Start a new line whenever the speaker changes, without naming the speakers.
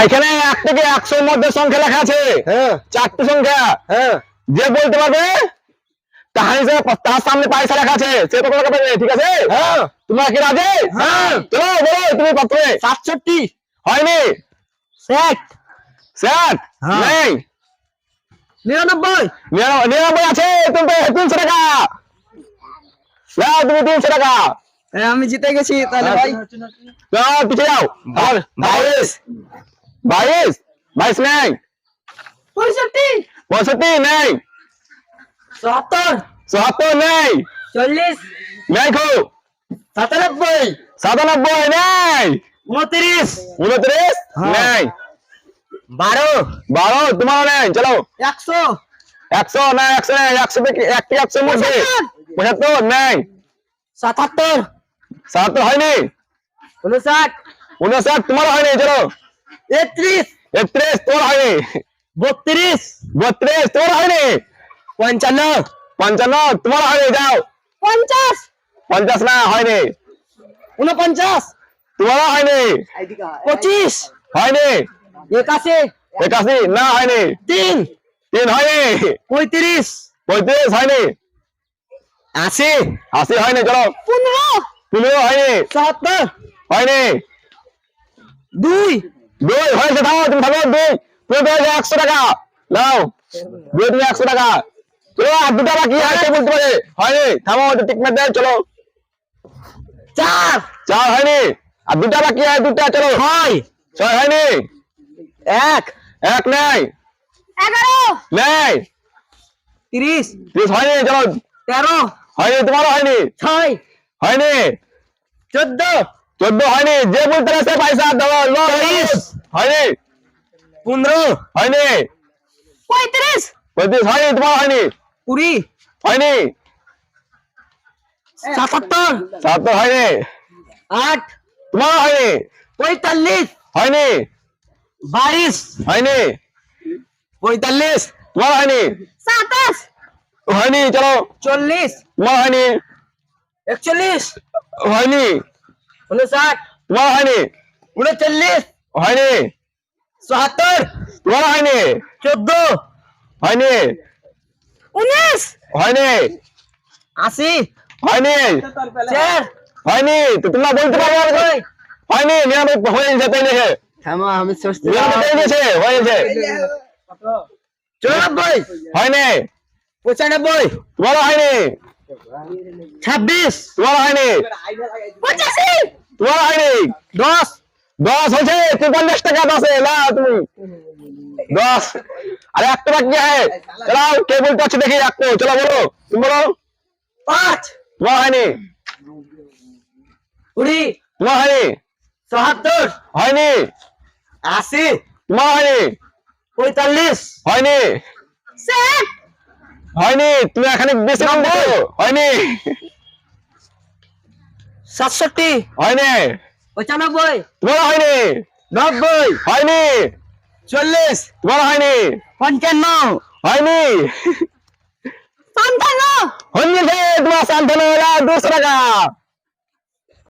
এখানে এক থেকে একশোর মধ্যে সংখ্যা লেখা আছে।
হ্যাঁ।
চারটি সংখ্যা।
হ্যাঁ।
যে বলতে পারবে তার সামনে পয়সা লেখা আছে। সে তো টাকা পাবে ঠিক আছে?
হ্যাঁ।
তোমার কি রাজে। চলো বলো তুমি পাত্রে
সাতষট্টি।
হয়নি?
ষাট।
স্যার। নেই?
নিরানব্বই।
নিরানব্বই আছে তুমি তিনশো টাকা। তুমি তিনশো টাকা।
আমি জিতে গেছি তাহলে ভাই।
যাও পিছিয়ে যাও। আর বাইশ বাইশ? বাইশ নেই।
পঁয়ষট্টি।
পঁয়ষট্টি নেই।
সত্তর
চুয়াত্তর নেই।
চল্লিশ।
নেই খুব
সাতানব্বই।
সাতানব্বই নেই।
উনত্রিশ।
উনত্রিশ
হ্যাঁ।
নেই।
বারো।
বারো তোমার নেই। চলো।
একশো।
একশো না একশো নেই একশো থেকে একটি একশোর মধ্যে।
পঁচাত্তর।
নেই।
সাতাত্তর।
সাতাত্তর হয়নি।
উনষাট।
উনষাট তোমার হয়নি চলো।
একত্রিশ
একত্রিশ তোমার হয়নি
বত্রিশ
বত্রিশ তোমার হয়নি
পঞ্চান্ন
পঞ্চান্ন তোমার হয়নি যাও
পঞ্চাশ
পঞ্চাশ না হয়নি
উনপঞ্চাশ
তোমার হয়নি
পঁচিশ
হয়নি
একাশি
একাশি না হয়নি
তিন
তিন হয়নি
পঁয়ত্রিশ
পঁয়ত্রিশ হয়নি
আশি
আশি হয়নি চলো
পনেরো
পনেরো হয়নি
সত্তর
হয়নি
দুই
দুই হয়েছে থামো তুমি থামো দুই। তুমি পেয়েছ একশো টাকা। নাও। দুই তুমি একশো টাকা। চলো আর দুটা বাকি আছে বলতে পারে? হয়নি। থামো একটু টিক মেরে দেয় চলো।
চার।
চার হয়নি। আর দুটা বাকি আছে দুটা চলো।
ছয়।
ছয় হয়নি।
এক।
এক নেই।
এগারো।
নেই।
তিরিশ।
ত্রিশ হয়নি চলো।
তেরো।
হয়নি তোমারও হয়নি।
ছয়।
হয়নি।
চোদ্দ।
চোদ্দ হয়নি। যে বলতে পারে সে পয়সা দেবো লো,
চল্লিশ।
হয়নি
পনেরো
হয়নি
পঁয়ত্রিশ
পঁয়ত্রিশ হয়নি তোমার হয়নি
কুড়ি
হয়নি
সাতাত্তর
সাতাত্তর হয়নি
আট
তোমার হয়নি
পঁয়তাল্লিশ
হয়নি
বাইশ
হয়নি
পঁয়তাল্লিশ
তোমার হয়নি
সাতাশ
হয়নি চলো
চল্লিশ
তোমার হয়নি
একচল্লিশ
হয়নি
উনষাট
তোমার হয়নি।
চুয়াত্তর
তোমার হয়নি।
চোদ্দ।
হয়নি।
উনিশ।
হয়নি।
আশি।
হয়নি।
চার।
হয়নি। তো তোমরা বলতে তো? হয়নি। নিরানব্বই হয়ে গেছে তাই লেখে
আমি
নিরানব্বই হয়ে হয়ে
চুরানব্বই।
হয়নি।
পঁচানব্বই।
তোমার হয়নি।
ছাব্বিশ।
তোমার হয়নি।
পঁচাশি।
তোমার হয়নি।
দশ।
দশ হয়েছে পঞ্চাশ টাকা দশে না তুমি। দশ। আরে একটা বাকি আছে চলো কে বলতে পারছ দেখি একটু চলো বলো তুমি বলো।
পাঁচ।
তোমার হয়নি?
কুড়ি।
তোমার হয়নি?
চুয়াত্তর।
হয়নি?
আশি।
তোমার হয়নি?
পঁয়তাল্লিশ।
হয়নি? হয়নি? তুমি এখানে বেশি নাম দিচ্ছ হয়নি?
সাতষট্টি।
হয়নি?
পঁচানব্বই
তোমার হয়নি?
নব্বই।
হয়নি?
চল্লিশ।
তোমার হয়নি?
পঞ্চান্ন।
হয়নি?
পঞ্চান্ন।
হয়নি তোমার শান্তনু দুশো টাকা।